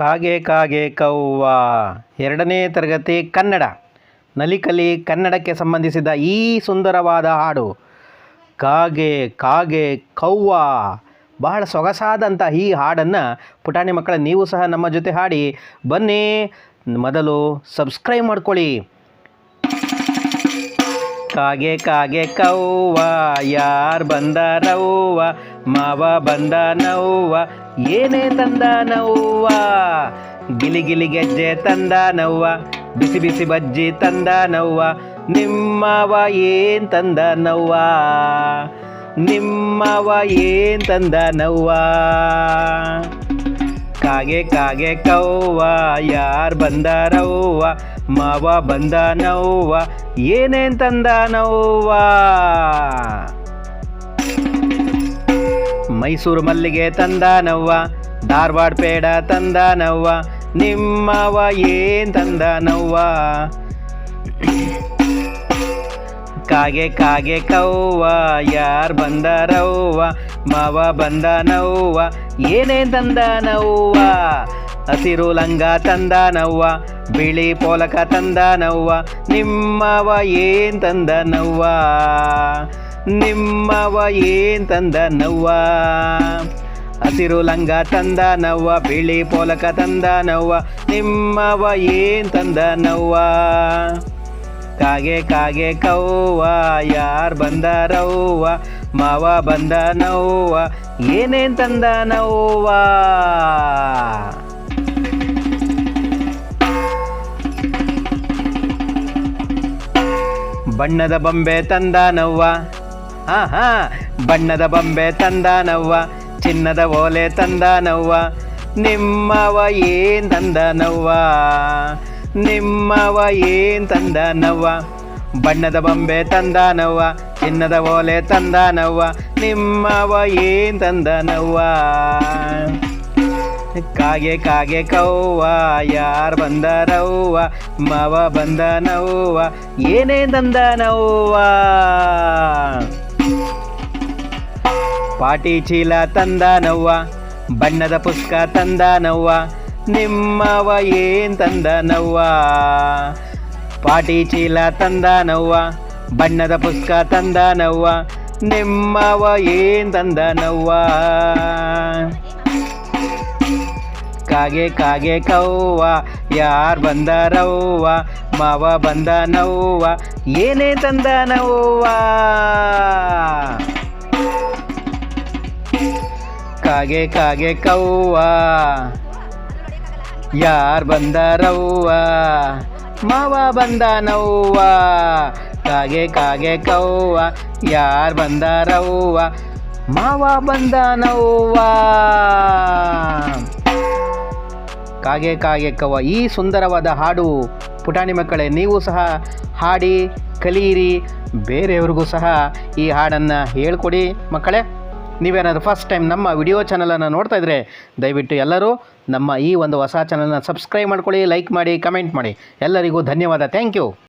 ಕಾಗೆ ಕಾಗೆ ಕವ್ವ. ಎರಡನೇ ತರಗತಿ ಕನ್ನಡ. ನಲಿಕಲಿ ಕನ್ನಡಕ್ಕೆ ಸಂಬಂಧಿಸಿದ ಈ ಸುಂದರವಾದ ಹಾಡು. ಕಾಗೆ ಕಾಗೆ ಕವ್ವ. ಬಹಳ ಸೊಗಸಾದಂಥ ಈ ಹಾಡನ್ನು ಪುಟಾಣಿ ಮಕ್ಕಳ ನೀವು ಸಹ ನಮ್ಮ ಜೊತೆ ಹಾಡಿ. ಬನ್ನಿ, ಮೊದಲು ಸಬ್ಸ್ಕ್ರೈಬ್ ಮಾಡ್ಕೊಳ್ಳಿ. ಕಾಗೆ ಕಾಗೆ ಕವ್ವ, ಯಾರು ಬಂದಾರವ್ವ ಮಾವ ಬಂದ ನೋವ ಏನೇ ತಂದಾನವ್ವ ಗಿಲಿ ಗಿಲಿ ಗೆಜ್ಜೆ ತಂದಾನವ್ವ ಬಿಸಿ ಬಿಸಿ ಬಜ್ಜಿ ತಂದ ನೋವ ನಿಮ್ಮವ ಏನ್ ನೋವ ನಿಮ್ಮವ ಏನ್ ನೋವ ಕಾಗೆ ಕಾಗೆ ಕವ್ವ, ಯಾರ್ ಬಂದಾರವ್ವ ಮಾವ ಬಂದ ನೋವ ಏನೇನ್ ತಂದಾನವ್ವ ಮೈಸೂರು ಮಲ್ಲಿಗೆ ತಂದ ನವ್ವ ಧಾರವಾಡ ಪೇಡ ತಂದಾನವ್ವ ನಿಮ್ಮವ ಏನ್ ತಂದಾನವ್ವ? ಕಾಗೆ ಕಾಗೆ ಕವ್ವ, ಯಾರ್ ಬಂದಾರವ್ವ? ಮಾವ ಬಂದ ನವ್ವ ಏನೇನ್ ತಂದಾನವ್ವ? ಹಸಿರು ಲಂಗ ತಂದಾನವ್ವ, ಬಿಳಿ ಪೋಲಕ ತಂದ ನವ್ವ ನಿಮ್ಮವ ಏನ್ ತಂದನವ್ವ? ನಿಮ್ಮವ ಏನ್ ತಂದನವ್ವ ಹಸಿರು ಲಂಗ ತಂದ ನವ್ವ, ಬಿಳಿ ಪೋಲಕ ತಂದ ನವ್ವ, ನಿಮ್ಮವ ಏನ್ ತಂದನವ್ವ ಕಾಗೆ ಕಾಗೆ ಕೌವ ಯಾರ್ ಬಂದಾರವ್ವ ಮಾವ ಬಂದ ನವ್ವ, ಏನೇನ್ ತಂದನವ್ವ ಬಣ್ಣದ ಬೊಂಬೆ ತಂದಾನವ್ವ ಹಾ ಹಾ. ಬಣ್ಣದ ಬೊಂಬೆ ತಂದಾನವ್ವ, ಚಿನ್ನದ ಓಲೆ ತಂದಾನವ್ವ. ನಿಮ್ಮವ ಏನ್ ತಂದನವ್ವ? ನಿಮ್ಮವ ಏನ್ ತಂದನವ್ವ? ಬಣ್ಣದ ಬೊಂಬೆ ತಂದಾನವ್ವ, ಚಿನ್ನದ ಓಲೆ ತಂದಾನವ್ವ. ನಿಮ್ಮವ ಏನ್ ತಂದನವ್ವ? ಕಾಗೆ ಕಾಗೆ ಕೌವ ಯಾರ್ ಬಂದರವ್ವ? ಮಾವ ಬಂದನವ್ವ. ಏನೇ ತಂದನವ್ವ? ಪಾಟಿ ಚೀಲ ತಂದನವ್ವ, ಬಣ್ಣದ ಪುಸ್ತಕ ತಂದನವ್ವ, ನಿಮ್ಮವ ಏನ್ ತಂದನವ್ವ? ಪಾಟಿ ಚೀಲ ತಂದನವ್ವ, ಬಣ್ಣದ ಪುಸ್ತಕ ತಂದನವ್ವ, ನಿಮ್ಮವ ಏನ್ ತಂದನವ್ವ? ಕಾಗೆ ಕಾಗೆ ಕವ್ವ, ಯಾರ್ ಬಂದಾರವ್ವ? ಮಾವ ಬಂದನವ್ವ, ಏನೇ ತಂದನವ್ವ? ಕಾಗೆ ಕಾಗೆ ಕವ್ವ. ಯಾರ್ ಬಂದ ರವ್ವ? ಮಾವ ಬಂದ ಬಂದನವ್ವ ಕಾಗೆ ಕಾಗೆ ಕವ್ವ. ಯಾರ್ ಬಂದ ರವ್ವ? ಮಾವ ಬಂದ ಬಂದನವ್ವ ಕಾಗೆ ಕಾಗೆ ಕವ್ವ. ಈ ಸುಂದರವಾದ ಹಾಡು ಪುಟಾಣಿ ಮಕ್ಕಳೇ, ನೀವು ಸಹ ಹಾಡಿ ಕಲಿಯಿರಿ ಬೇರೆಯವ್ರಿಗೂ ಸಹ ಈ ಹಾಡನ್ನು ಹೇಳ್ಕೊಡಿ ಮಕ್ಕಳೇ. ನೀವೇನಾದರೂ ಫಸ್ಟ್ ಟೈಮ್ ನಮ್ಮ ವಿಡಿಯೋ ಚಾನಲನ್ನು ನೋಡ್ತಾ ಇದ್ರೆ, ದಯವಿಟ್ಟು ಎಲ್ಲರೂ ನಮ್ಮ ಈ ಒಂದು ಹೊಸ ಚಾನಲ್ನ ಸಬ್ಸ್ಕ್ರೈಬ್ ಮಾಡ್ಕೊಳ್ಳಿ ಲೈಕ್ ಮಾಡಿ ಕಮೆಂಟ್ ಮಾಡಿ. ಎಲ್ಲರಿಗೂ ಧನ್ಯವಾದ. Thank you